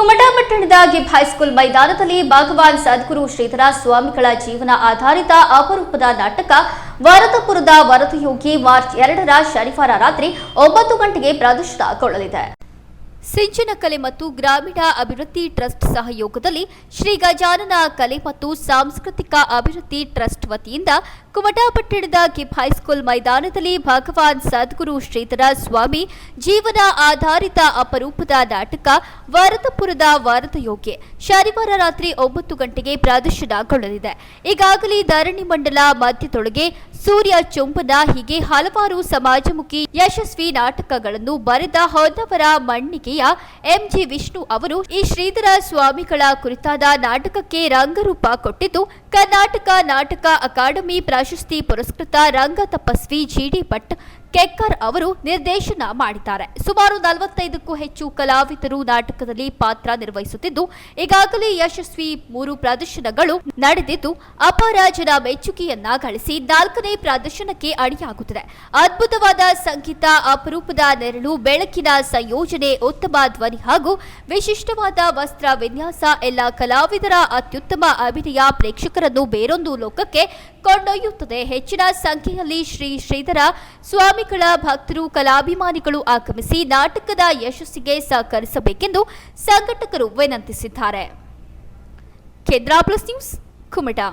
ಕುಮಟಾ ಪಟ್ಟಣದ ಗಿಬ್ ಹೈಸ್ಕೂಲ್ ಮೈದಾನದಲ್ಲಿ ಭಗವಾನ್ ಸದ್ಗುರು ಶ್ರೀಧರ ಸ್ವಾಮಿಗಳ ಜೀವನ ಆಧಾರಿತ ಅಪರೂಪದ ನಾಟಕ ವರದಪುರದ ವರದಯೋಗಿ ಮಾರ್ಚ್ ಎರಡರ ಶನಿವಾರ ರಾತ್ರಿ ಒಂಬತ್ತು ಗಂಟೆಗೆ ಪ್ರದರ್ಶನಗೊಳ್ಳಲಿದೆ. ಸಿಂಚನ ಕಲೆ ಮತ್ತು ಗ್ರಾಮೀಣ ಅಭಿವೃದ್ಧಿ ಟ್ರಸ್ಟ್ ಸಹಯೋಗದಲ್ಲಿ ಶ್ರೀ ಗಜಾನನ ಕಲೆ ಮತ್ತು ಸಾಂಸ್ಕೃತಿಕ ಅಭಿವೃದ್ಧಿ ಟ್ರಸ್ಟ್ ವತಿಯಿಂದ ಕುಮಟಾ ಪಟ್ಟಣದ ಕಿಪ್ ಹೈಸ್ಕೂಲ್ ಮೈದಾನದಲ್ಲಿ ಭಗವಾನ್ ಸದ್ಗುರು ಶ್ರೀಧರ ಸ್ವಾಮಿ ಜೀವನ ಆಧಾರಿತ ಅಪರೂಪದ ನಾಟಕ ವರದಪುರದ ಯೋಗ್ಯ ಶನಿವಾರ ರಾತ್ರಿ ಒಂಬತ್ತು ಗಂಟೆಗೆ ಪ್ರದರ್ಶನಗೊಳ್ಳಲಿದೆ. ಈಗಾಗಲೇ ಧರಣಿ ಮಂಡಲ ಮಧ್ಯದೊಳಗೆ ಸೂರ್ಯ ಚುಂಬನ ಹೀಗೆ ಹಲವಾರು ಸಮಾಜಮುಖಿ ಯಶಸ್ವಿ ನಾಟಕಗಳನ್ನು ಬರೆದ ಹೊನ್ನವರ ಮಣ್ಣಿಗೆಯ ಎಂಜಿ ವಿಷ್ಣು ಅವರು ಈ ಶ್ರೀಧರ ಸ್ವಾಮಿಗಳ ಕುರಿತಾದ ನಾಟಕಕ್ಕೆ ರಂಗರೂಪ ಕೊಟ್ಟಿದ್ದು, ಕರ್ನಾಟಕ ನಾಟಕ ಅಕಾಡೆಮಿ ಪ್ರಶಸ್ತಿ ಪುರಸ್ಕೃತ ರಂಗ ತಪಸ್ವಿ ಜಿಡಿ ಭಟ್ ಕೆಕ್ಕರ್ ಅವರು ನಿರ್ದೇಶನ ಮಾಡಿದ್ದಾರೆ. ಸುಮಾರು ನಲವತ್ತೈದಕ್ಕೂ ಹೆಚ್ಚು ಕಲಾವಿದರು ನಾಟಕದಲ್ಲಿ ಪಾತ್ರ ನಿರ್ವಹಿಸುತ್ತಿದ್ದು, ಈಗಾಗಲೇ ಯಶಸ್ವಿ ಮೂರು ಪ್ರದರ್ಶನಗಳು ನಡೆದಿದ್ದು ಅಪರಾಜನ ಜನ ಮೆಚ್ಚುಗೆಯನ್ನ ಗಳಿಸಿ ನಾಲ್ಕನೇ ಪ್ರದರ್ಶನಕ್ಕೆ ಅಡಿಯಾಗುತ್ತಿದೆ. ಅದ್ಭುತವಾದ ಸಂಗೀತ, ಅಪರೂಪದ ನೆರಳು, ಬೆಳಕಿನ ಸಂಯೋಜನೆ, ಉತ್ತಮ ಧ್ವನಿ ಹಾಗೂ ವಿಶಿಷ್ಟವಾದ ವಸ್ತ್ರ ವಿನ್ಯಾಸ ಎಲ್ಲ ಕಲಾವಿದರ ಅತ್ಯುತ್ತಮ ಅಭಿನಯ ಪ್ರೇಕ್ಷಕರನ್ನು ಬೇರೊಂದು ಲೋಕಕ್ಕೆ ಕೊಂಡೊಯ್ಯುತ್ತದೆ. ಹೆಚ್ಚಿನ ಸಂಖ್ಯೆಯಲ್ಲಿ ಶ್ರೀ ಶ್ರೀಧರ ಸ್ವಾಮಿಗಳ ಭಕ್ತರು ಕಲಾಭಿಮಾನಿಗಳು ಆಗಮಿಸಿ ನಾಟಕದ ಯಶಸ್ಸಿಗೆ ಸಹಕರಿಸಬೇಕೆಂದು ಸಂಘಟಕರು ವಿನಂತಿಸಿದ್ದಾರೆ. ಕೇಂದ್ರ ಪ್ಲಸ್ ನ್ಯೂಸ್ ಕುಮಟಾ.